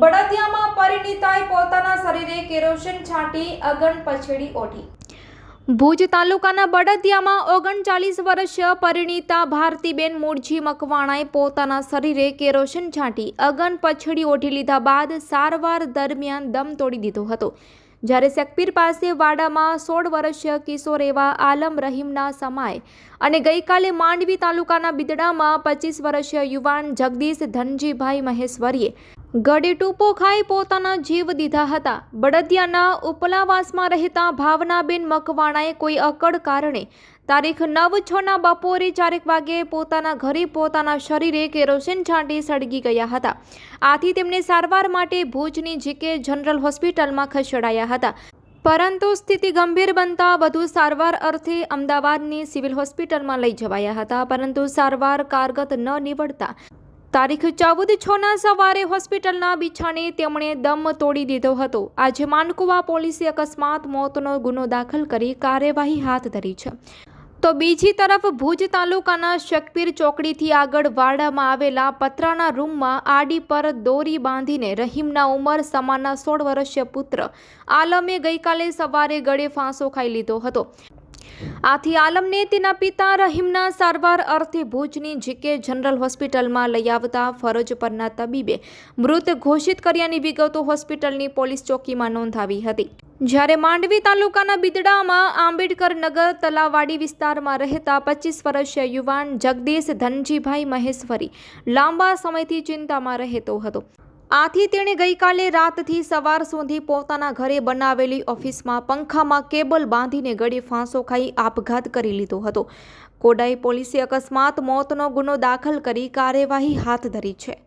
બળદિયામાં પરિણીતાએ પોતાના શરીરે કેરોસીન છાંટી અગન પછેડી ઓઢી. ભુજ તાલુકાના બળદિયામાં ઓગણચાલીસ વર્ષીય પરિણીતા ભારતીબેન મૂળજી મકવાણાએ પોતાના શરીરે કેરોસીન છાંટી અગન પછેડી ઓઢી લીધા બાદ સારવાર દરમિયાન દમ તોડી દીધો હતો. જ્યારે સેકપીર પાસે વાડામાં સોળ વર્ષીય કિશોર એવા આલમ રહીમના સમાય અને ગઈકાલે માંડવી તાલુકાના બિદડામાં પચીસ વર્ષીય યુવાન જગદીશ ધનજીભાઈ મહેશ્વરીએ ગળે ટૂંપો ખાઈ પોતાના જીવ દીધા હતા. બળદિયાના ઉપલાવાસમાં રહેતા ભાવનાબેન મકવાણાએ કોઈ અકળ કારણે તારીખ નવ છના બપોરે ચારેક વાગે પોતાના ઘરે પોતાના શરીરે કેરોસીન છાંટી સળગી ગયા હતા. આથી તેમને સારવાર માટે ભુજની જીકે જનરલ હોસ્પિટલમાં ખસેડાયા હતા. પરંતુ સ્થિતિ ગંભીર બનતા વધુ સારવાર અર્થે અમદાવાદની સિવિલ હોસ્પિટલમાં લઈ જવાયા હતા, પરંતુ સારવાર કારગત ન નીવડતા તારીખ ચૌદ છના સવારે હોસ્પિટલના બિછાને તેમણે દમ તોડી દીધો હતો. આજે માનકુવા પોલીસે અકસ્માત મોતનો ગુનો દાખલ કરી કાર્યવાહી હાથ ધરી છે. તો બીજી તરફ ભુજ તાલુકાના શકપીર ચોકડીથી આગળ વાડામાં આવેલા પતરાના રૂમમાં આડી પર દોરી બાંધીને રહીમના ઉંમર સમાના સોળ વર્ષીય પુત્ર આલમે ગઈકાલે સવારે ગળે ફાંસો ખાઈ લીધો હતો. આથી આલમને તેના પિતા રહીમના સારવાર અર્થે ભુજની જીકે જનરલ હોસ્પિટલમાં લઈ આવતા ફરજ પરના તબીબે મૃત ઘોષિત કર્યાની વિગતો હોસ્પિટલની પોલીસ ચોકીમાં નોંધાવી હતી. જ્યારે માંડવી તાલુકાના બિદડામાં આંબેડકર નગર તલાવાડી વિસ્તારમાં રહેતા પચીસ વર્ષીય યુવાન જગદીશ ધનજીભાઈ મહેશ્વરી લાંબા સમયથી ચિંતામાં રહેતો હતો. આથી તેણે ગઈકાલે રાતથી સવાર સુધી પોતાના ઘરે બનાવેલી ઓફિસમાં પંખામાં કેબલ બાંધીને ગળે ફાંસો ખાઈ આપઘાત કરી લીધો હતો. કોડાઈ પોલીસે અકસ્માત, મોતનો ગુનો દાખલ કરી કાર્યવાહી હાથ ધરી છે.